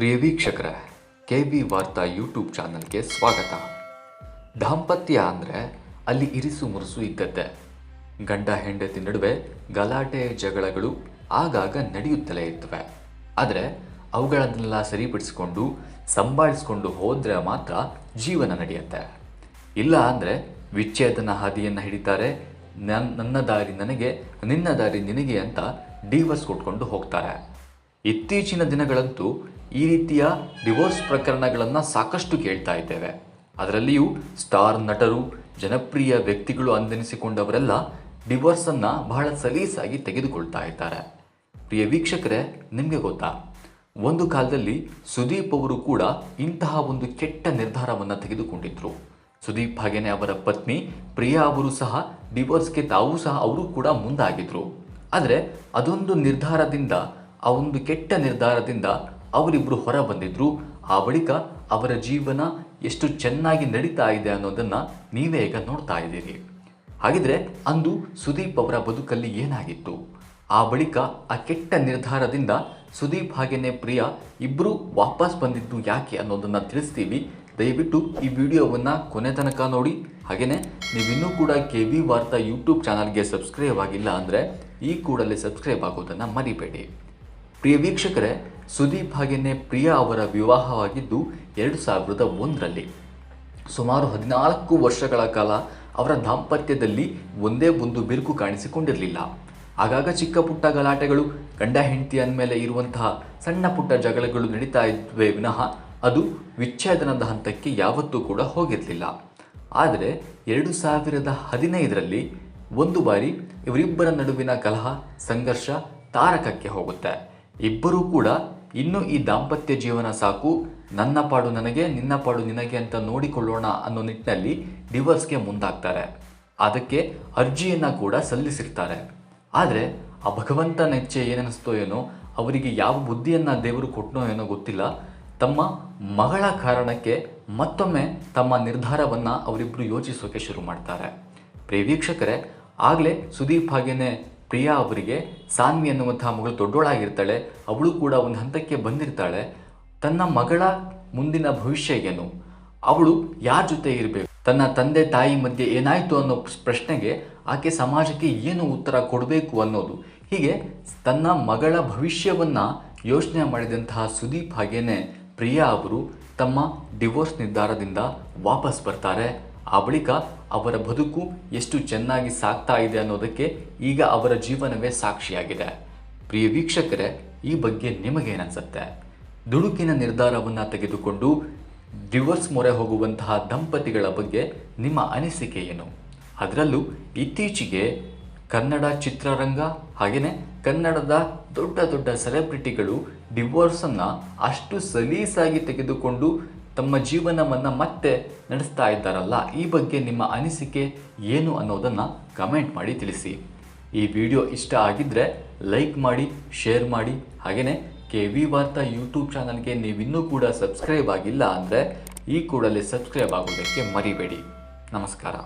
ಪ್ರಿಯ ವೀಕ್ಷಕರ, K B ವಾರ್ತಾ YouTube ಚಾನಲ್ಗೆ ಸ್ವಾಗತ. ದಾಂಪತ್ಯ ಅಂದರೆ ಅಲ್ಲಿ ಇರಿಸು ಮುರುಸು ಇದ್ದದ್ದೇ. ಗಂಡ ಹೆಂಡತಿ ನಡುವೆ ಗಲಾಟೆ, ಜಗಳಗಳು ಆಗಾಗ ನಡೆಯುತ್ತಲೇ ಇರ್ತವೆ. ಆದರೆ ಅವುಗಳನ್ನೆಲ್ಲ ಸರಿಪಡಿಸಿಕೊಂಡು, ಸಂಭಾಳಿಸ್ಕೊಂಡು ಹೋದರೆ ಮಾತ್ರ ಜೀವನ ನಡೆಯುತ್ತೆ. ಇಲ್ಲ ಅಂದರೆ ವಿಚ್ಛೇದನ ಹಾದಿಯನ್ನು ಹಿಡಿತಾರೆ, ನನ್, ನನ್ನ ದಾರಿ ನನಗೆ, ನಿನ್ನ ದಾರಿ ನಿನಗೆ ಅಂತ ಡಿವರ್ಸ್ ಕೊಟ್ಕೊಂಡು ಹೋಗ್ತಾರೆ. ಇತ್ತೀಚಿನ ದಿನಗಳಂತೂ ಈ ರೀತಿಯ ಡಿವೋರ್ಸ್ ಪ್ರಕರಣಗಳನ್ನು ಸಾಕಷ್ಟು ಕೇಳ್ತಾ ಇದ್ದೇವೆ. ಅದರಲ್ಲಿಯೂ ಸ್ಟಾರ್ ನಟರು, ಜನಪ್ರಿಯ ವ್ಯಕ್ತಿಗಳು ಅಂದೆನಿಸಿಕೊಂಡವರೆಲ್ಲ ಡಿವೋರ್ಸನ್ನು ಬಹಳ ಸಲೀಸಾಗಿ ತೆಗೆದುಕೊಳ್ತಾ ಇದ್ದಾರೆ. ಪ್ರಿಯ ವೀಕ್ಷಕರೇ, ನಿಮಗೆ ಗೊತ್ತಾ? ಒಂದು ಕಾಲದಲ್ಲಿ ಸುದೀಪ್ ಅವರು ಕೂಡ ಇಂತಹ ಒಂದು ಕೆಟ್ಟ ನಿರ್ಧಾರವನ್ನು ತೆಗೆದುಕೊಂಡಿದ್ರು. ಸುದೀಪ್ ಹಾಗೇನೆ ಅವರ ಪತ್ನಿ ಪ್ರಿಯಾ ಅವರು ಸಹ ಡಿವೋರ್ಸ್ಗೆ ತಾವು ಸಹ ಅವರು ಕೂಡ ಮುಂದಾಗಿದ್ರು. ಆದರೆ ಅದೊಂದು ನಿರ್ಧಾರದಿಂದ, ಆ ಒಂದು ಕೆಟ್ಟ ನಿರ್ಧಾರದಿಂದ ಅವರಿಬ್ಬರು ಹೊರ ಬಂದಿದ್ರು. ಆ ಬಳಿಕ ಅವರ ಜೀವನ ಎಷ್ಟು ಚೆನ್ನಾಗಿ ನಡೀತಾ ಇದೆ ಅನ್ನೋದನ್ನು ನೀವೇ ಈಗ ನೋಡ್ತಾ ಇದ್ದೀರಿ. ಹಾಗಿದ್ರೆ ಅಂದು ಸುದೀಪ್ ಅವರ ಬದುಕಲ್ಲಿ ಏನಾಗಿತ್ತು? ಆ ಬಳಿಕ ಆ ಕೆಟ್ಟ ನಿರ್ಧಾರದಿಂದ ಸುದೀಪ್ ಹಾಗೇನೆ ಪ್ರಿಯಾ ಇಬ್ಬರು ವಾಪಸ್ ಬಂದಿದ್ದು ಯಾಕೆ ಅನ್ನೋದನ್ನು ತಿಳಿಸ್ತೀವಿ. ದಯವಿಟ್ಟು ಈ ವಿಡಿಯೋವನ್ನು ಕೊನೆ ತನಕ ನೋಡಿ. ಹಾಗೆಯೇ ನೀವಿನ್ನೂ ಕೂಡ ಕೆ ವಿ ವಾರ್ತಾ ಯೂಟ್ಯೂಬ್ ಚಾನಲ್ಗೆ ಸಬ್ಸ್ಕ್ರೈಬ್ ಆಗಿಲ್ಲ ಅಂದರೆ ಈ ಕೂಡಲೇ ಸಬ್ಸ್ಕ್ರೈಬ್ ಆಗೋದನ್ನು ಮರಿಬೇಡಿ. ಪ್ರಿಯ ವೀಕ್ಷಕರೇ, ಸುದೀಪ್ ಹಾಗೆಯೇ ಪ್ರಿಯಾ ಅವರ ವಿವಾಹವಾಗಿದ್ದು ಎರಡು ಸಾವಿರದ ಒಂದರಲ್ಲಿ. ಸುಮಾರು ಹದಿನಾಲ್ಕು ವರ್ಷಗಳ ಕಾಲ ಅವರ ದಾಂಪತ್ಯದಲ್ಲಿ ಒಂದೇ ಒಂದು ಬಿರುಕು ಕಾಣಿಸಿಕೊಂಡಿರಲಿಲ್ಲ. ಆಗಾಗ ಚಿಕ್ಕ ಪುಟ್ಟ ಗಲಾಟೆಗಳು, ಗಂಡ ಹೆಂಡತಿ ಅಂದಮೇಲೆ ಇರುವಂತಹ ಸಣ್ಣ ಪುಟ್ಟ ಜಗಳಗಳು ನಡೀತಾ ಇದ್ವೆ ವಿನಃ ಅದು ವಿಚ್ಛೇದನದ ಹಂತಕ್ಕೆ ಯಾವತ್ತೂ ಕೂಡ ಹೋಗಿರಲಿಲ್ಲ. ಆದರೆ ಎರಡು ಸಾವಿರದ ಹದಿನೈದರಲ್ಲಿ ಒಂದು ಬಾರಿ ಇವರಿಬ್ಬರ ನಡುವಿನ ಕಲಹ, ಸಂಘರ್ಷ ತಾರಕಕ್ಕೆ ಹೋಗುತ್ತೆ. ಇಬ್ಬರೂ ಕೂಡ ಇನ್ನು ಈ ದಾಂಪತ್ಯ ಜೀವನ ಸಾಕು, ನನ್ನ ಪಾಡು ನನಗೆ, ನಿನ್ನ ಪಾಡು ನಿನಗೆ ಅಂತ ನೋಡಿಕೊಳ್ಳೋಣ ಅನ್ನೋ ನಿಟ್ಟಿನಲ್ಲಿ ಡಿವೋರ್ಸ್ಗೆ ಮುಂದಾಗ್ತಾರೆ. ಅದಕ್ಕೆ ಅರ್ಜಿಯನ್ನು ಕೂಡ ಸಲ್ಲಿಸಿರ್ತಾರೆ. ಆದರೆ ಆ ಭಗವಂತ ನೆಚ್ಚೆ ಏನನ್ನಿಸ್ತೋ ಏನೋ, ಅವರಿಗೆ ಯಾವ ಬುದ್ಧಿಯನ್ನು ದೇವರು ಕೊಟ್ಟನೋ ಏನೋ ಗೊತ್ತಿಲ್ಲ. ತಮ್ಮ ಮಗಳ ಕಾರಣಕ್ಕೆ ಮತ್ತೊಮ್ಮೆ ತಮ್ಮ ನಿರ್ಧಾರವನ್ನು ಅವರಿಬ್ಬರು ಯೋಚಿಸೋಕೆ ಶುರು ಮಾಡ್ತಾರೆ. ಪ್ರೇವೀಕ್ಷಕರೇ ಆಗಲೇ ಸುದೀಪ್ ಹಾಗೇನೆ ಪ್ರಿಯಾ ಅವರಿಗೆ ಸಾನ್ವಿ ಅನ್ನುವಂತಹ ಮಗಳು ದೊಡ್ಡೋಳಾಗಿರ್ತಾಳೆ. ಅವಳು ಕೂಡ ಒಂದು ಹಂತಕ್ಕೆ ಬಂದಿರ್ತಾಳೆ. ತನ್ನ ಮಗಳ ಮುಂದಿನ ಭವಿಷ್ಯ ಏನು? ಅವಳು ಯಾರ ಜೊತೆ ಇರಬೇಕು? ತನ್ನ ತಂದೆ ತಾಯಿ ಮಧ್ಯೆ ಏನಾಯಿತು ಅನ್ನೋ ಪ್ರಶ್ನೆಗೆ ಆಕೆ ಸಮಾಜಕ್ಕೆ ಏನು ಉತ್ತರ ಕೊಡಬೇಕು ಅನ್ನೋದು. ಹೀಗೆ ತನ್ನ ಮಗಳ ಭವಿಷ್ಯವನ್ನ ಯೋಚನೆ ಮಾಡಿದಂತಹ ಸುದೀಪ್ ಹಾಗೇನೆ ಪ್ರಿಯಾ ಅವರು ತಮ್ಮ ಡಿವೋರ್ಸ್ ನಿರ್ಧಾರದಿಂದ ವಾಪಸ್ ಬರ್ತಾರೆ. ಆ ಬಳಿಕ ಅವರ ಬದುಕು ಎಷ್ಟು ಚೆನ್ನಾಗಿ ಸಾಗ್ತಾ ಇದೆ ಅನ್ನೋದಕ್ಕೆ ಈಗ ಅವರ ಜೀವನವೇ ಸಾಕ್ಷಿಯಾಗಿದೆ. ಪ್ರಿಯ ವೀಕ್ಷಕರೇ, ಈ ಬಗ್ಗೆ ನಿಮಗೇನನ್ಸುತ್ತೆ? ದುಡುಕಿನ ನಿರ್ಧಾರವನ್ನು ತೆಗೆದುಕೊಂಡು ಡಿವೋರ್ಸ್ ಮೊರೆ ಹೋಗುವಂತಹ ದಂಪತಿಗಳ ಬಗ್ಗೆ ನಿಮ್ಮ ಅನಿಸಿಕೆ ಏನು? ಅದರಲ್ಲೂ ಇತ್ತೀಚೆಗೆ ಕನ್ನಡ ಚಿತ್ರರಂಗ ಹಾಗೆಯೇ ಕನ್ನಡದ ದೊಡ್ಡ ದೊಡ್ಡ ಸೆಲೆಬ್ರಿಟಿಗಳು ಡಿವೋರ್ಸನ್ನು ಅಷ್ಟು ಸಲೀಸಾಗಿ ತೆಗೆದುಕೊಂಡು ತಮ್ಮ ಜೀವನವನ್ನು ಮತ್ತೆ ನಡೆಸ್ತಾ ಇದ್ದಾರಲ್ಲ, ಈ ಬಗ್ಗೆ ನಿಮ್ಮ ಅನಿಸಿಕೆ ಏನು ಅನ್ನೋದನ್ನು ಕಮೆಂಟ್ ಮಾಡಿ ತಿಳಿಸಿ. ಈ ವಿಡಿಯೋ ಇಷ್ಟ ಆಗಿದ್ದರೆ ಲೈಕ್ ಮಾಡಿ ಶೇರ್ ಮಾಡಿ. ಹಾಗೆಯೇ ಕೆ ವಿ ವಾರ್ತಾ ಯೂಟ್ಯೂಬ್ ಚಾನಲ್ಗೆ ನೀವಿನ್ನೂ ಕೂಡ ಸಬ್ಸ್ಕ್ರೈಬ್ ಆಗಿಲ್ಲ ಅಂದರೆ ಈ ಕೂಡಲೇ ಸಬ್ಸ್ಕ್ರೈಬ್ ಆಗೋದಕ್ಕೆ ಮರಿಬೇಡಿ. ನಮಸ್ಕಾರ.